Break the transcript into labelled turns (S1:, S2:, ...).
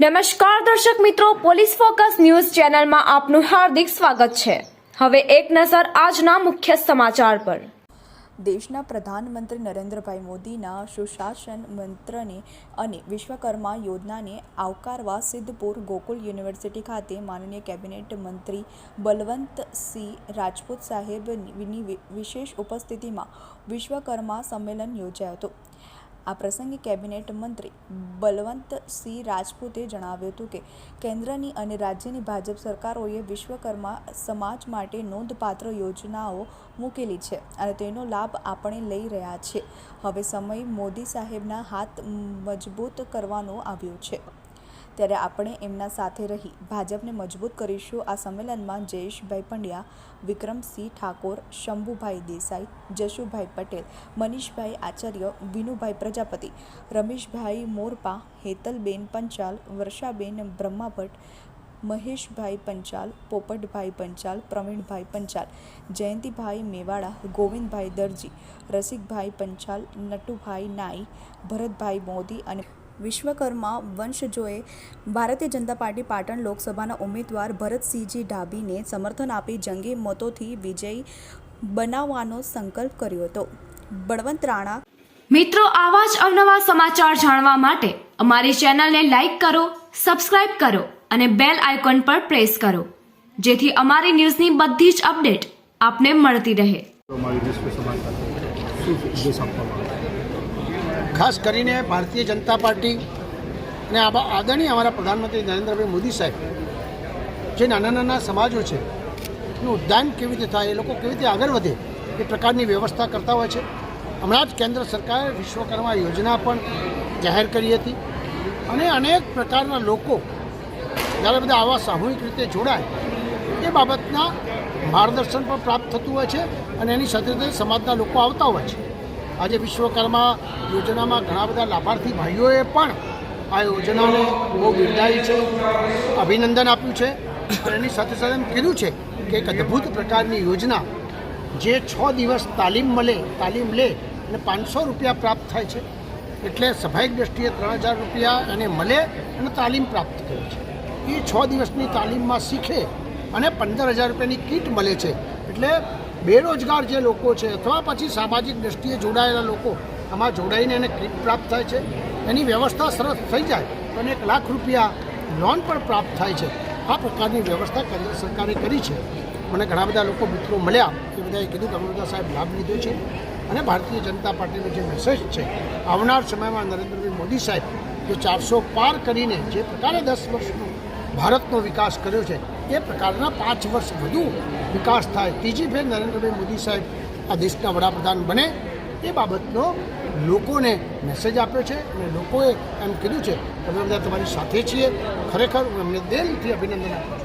S1: નમસ્કાર દર્શક મિત્રો, પોલીસ ફોકસ ન્યૂઝ ચેનલમાં આપનું હાર્દિક સ્વાગત છે. હવે એક નજર આજના મુખ્ય સમાચાર પર.
S2: દેશના પ્રધાનમંત્રી નરેન્દ્રભાઈ મોદીના સુશાસન મંત્રને અને વિશ્વકર્મા યોજનાને આવકારવા સિદ્ધપુર ગોકુલ યુનિવર્સિટી ખાતે માનનીય કેબિનેટ મંત્રી બલવંતસિંહ રાજપૂત સાહેબની વિશેષ ઉપસ્થિતિમાં વિશ્વકર્મા સંમેલન યોજાયો હતો. આ પ્રસંગે કેબિનેટ મંત્રી બલવંતસિંહ રાજપૂતે જણાવ્યું હતું કે કેન્દ્રની અને રાજ્યની ભાજપ સરકારોએ વિશ્વકર્મા સમાજ માટે નોંધપાત્ર યોજનાઓ મૂકેલી છે અને તેનો લાભ આપણે લઈ રહ્યા છીએ હવે સમય મોદી સાહેબના હાથ મજબૂત કરવાનો આવ્યો છે. ત્યારે આપણે એમના સાથે રહી ભાજપને મજબૂત કરીશું આ સંમેલનમાં જયેશભાઈ પંડ્યા વિક્રમસિંહ ઠાકોર, શંભુભાઈ દેસાઈ, જશુભાઈ પટેલ, મનીષભાઈ આચાર્ય, વિનુભાઈ પ્રજાપતિ, રમેશભાઈ મોરપા, હેતલબેન પંચાલ, વર્ષાબેન બ્રહ્માભટ્ટ, મહેશભાઈ પંચાલ, પોપટભાઈ પંચાલ, પ્રવીણભાઈ પંચાલ, જયંતિભાઈ મેવાડા, ગોવિંદભાઈ દરજી, રસિકભાઈ પંચાલ, નટુભાઈ નાઈ, ભરતભાઈ મોદી અને વિશ્વકર્મા વંશજોએ ભારતીય જનતા પાર્ટી પાટણ લોકસભાના ઉમેદવાર ભરતસિંહજી ડાભીને સમર્થન આપી જંગી મતોથી વિજયી બનાવવાનો સંકલ્પ કર્યો હતો. બળવંત રાણા
S1: મિત્રો આવા જ અવનવા સમાચાર જાણવા માટે અમારી ચેનલને લાઈક કરો સબસ્ક્રાઇબ કરો અને બેલ આઇકોન પર પ્રેસ કરો જેથી અમારી ન્યૂઝની બધી જ અપડેટ આપને મળતી રહે.
S3: ખાસ કરીને ભારતીય જનતા પાર્ટી અને આદરણીય અમારા પ્રધાનમંત્રી નરેન્દ્રભાઈ મોદી સાહેબ, જે નાના નાના સમાજો છે, એનું ઉદ્યાન કેવી રીતે થાય, એ લોકો કેવી રીતે આગળ વધે, એ પ્રકારની વ્યવસ્થા કરતા હોય છે. હમણાં જ કેન્દ્ર સરકારે વિશ્વકર્મા યોજના પણ જાહેર કરી હતી અને અનેક પ્રકારના લોકો જ્યારે બધા આવા સામૂહિક રીતે જોડાય, એ બાબતના માર્ગદર્શન પણ પ્રાપ્ત થતું હોય છે અને એની સાથે સાથે સમાજના લોકો આવતા હોય છે. આજે વિશ્વકર્મા યોજનામાં ઘણા બધા લાભાર્થી ભાઈઓએ પણ આ યોજનાને બહુ બિરદાવી છે, અભિનંદન આપ્યું છે અને એની સાથે સાથે એમ કીધું છે કે એક અદ્ભુત પ્રકારની યોજના જે છ દિવસ તાલીમ મળે, તાલીમ લે અને પાંચસો રૂપિયા પ્રાપ્ત થાય છે. એટલે સ્વાભાવિક દ્રષ્ટિએ ત્રણ હજાર રૂપિયા એને મળે અને તાલીમ પ્રાપ્ત કરે છે. એ છ દિવસની તાલીમમાં શીખે અને પંદર હજાર રૂપિયાની કીટ મળે છે. એટલે બેરોજગાર જે લોકો છે અથવા પછી સામાજિક દ્રષ્ટિએ જોડાયેલા લોકો, આમાં જોડાઈને એને કીટ પ્રાપ્ત થાય છે. એની વ્યવસ્થા સરસ થઈ જાય તો એક લાખ રૂપિયા લોન પણ પ્રાપ્ત થાય છે. આ પ્રકારની વ્યવસ્થા કેન્દ્ર સરકારે કરી છે. મને ઘણા બધા લોકો મિત્રો મળ્યા, એ બધાએ કીધું કે અમે સાહેબ લાભ લીધો છે. અને ભારતીય જનતા પાર્ટીનો જે મેસેજ છે, આવનાર સમયમાં નરેન્દ્રભાઈ મોદી સાહેબ, જે ચારસો પાર કરીને જે પ્રકારે દસ વર્ષનો ભારતનો વિકાસ કર્યો છે. એ પ્રકારના પાંચ વર્ષ વધુ વિકાસ થાય. ત્રીજી ફેર નરેન્દ્રભાઈ મોદી સાહેબ આ દેશના વડાપ્રધાન બને એ બાબતનો લોકોને મેસેજ આપ્યો છે અને લોકોએ એમ કીધું છે. અમે બધા તમારી સાથે છીએ. ખરેખર હું એમને દિલથી અભિનંદન આપું છું.